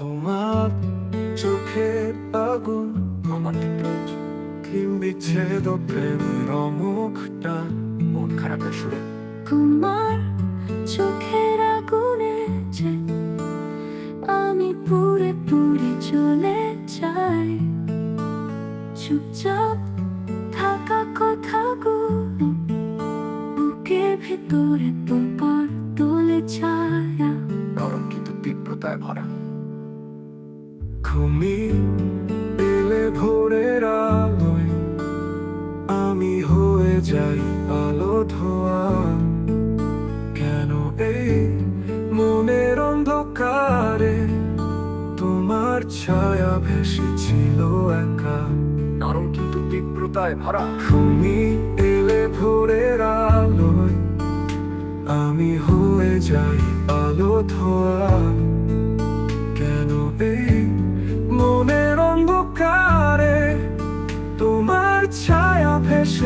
তোমার চোখে আগুন আমার কিম্বিচ্ছেদ প্রেমের অমুখটা মন খারাপের সুরে। তোমার চোখের আগুনে যে আমি পুরে পুরে চলে যাই। চুপচাপ থাকা কথাগুলো বুকের ভিতরে তোমার তোলে ছায়া। নরম কিন্তু তীব্রতায় ভরা। ঘুমি এলে ভোরের আলোয় আমি হয়ে যাই আলো ধোয়া। কেন এই মনের অন্ধকারে তোমার ছায়া ভেসেছিল একা? নরম কিন্তু তীব্রতায় ভরা। তুমি এলে ভোরের আলোয় আমি হয়ে যাই আলো ধোয়া।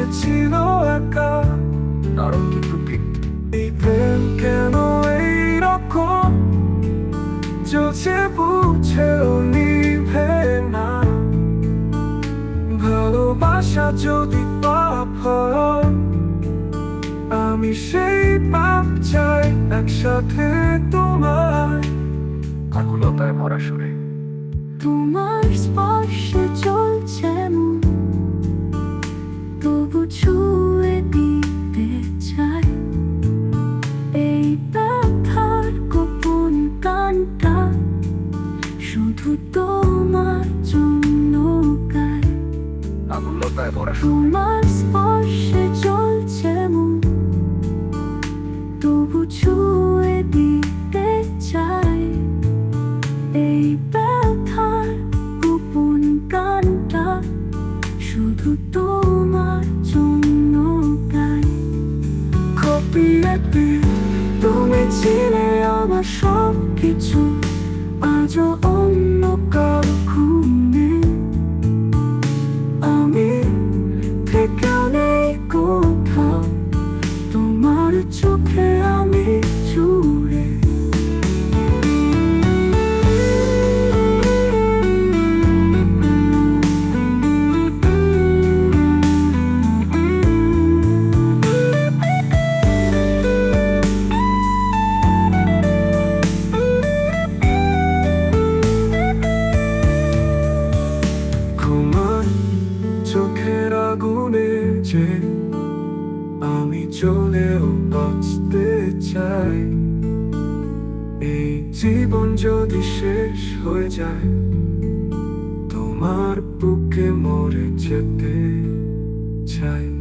ভেসেছিল একা। নরম কিন্তু এই প্রেম কেন এইরকম? চলছে বুঝেও নিভে না। ভালোবাসা যদি পাপ আমি সেই পাপ চাই একসাথে তোমার আকুলতায় ভরা সুরে। তোমার স্পর্শে শুধু তোমার জন্য তোমার স্পর্শে চলছে মন। তবু ছুঁয়ে দিতে চাই এই ব্যথার গোপন গানটা শুধু তোমার জন্য গাই খপিয়ে তুমি ছিলে আমার তোমার চোখে আমি চলেও চাই। এই জীবন হয়ে যায় তোমার বুকে মরে যেতে চাই।